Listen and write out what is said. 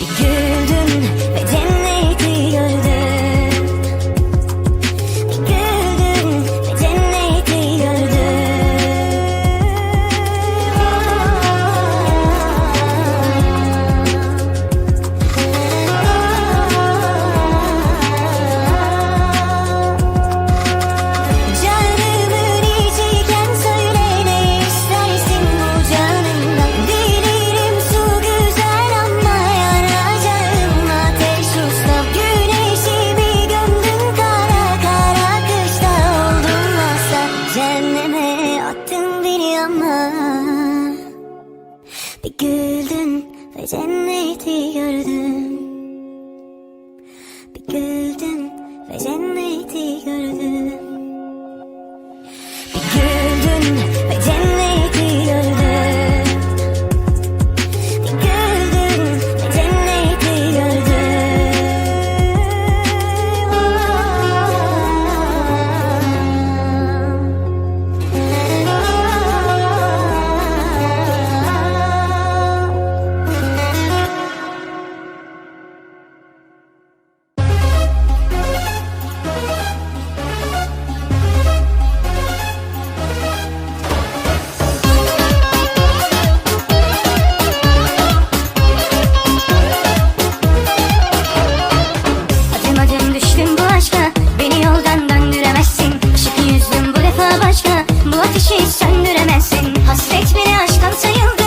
Yeah. Bir güldün ve cenneti gördün. Bir güldün Bu ateşi söndüremezsin. Hasret bile aşktan sayılır.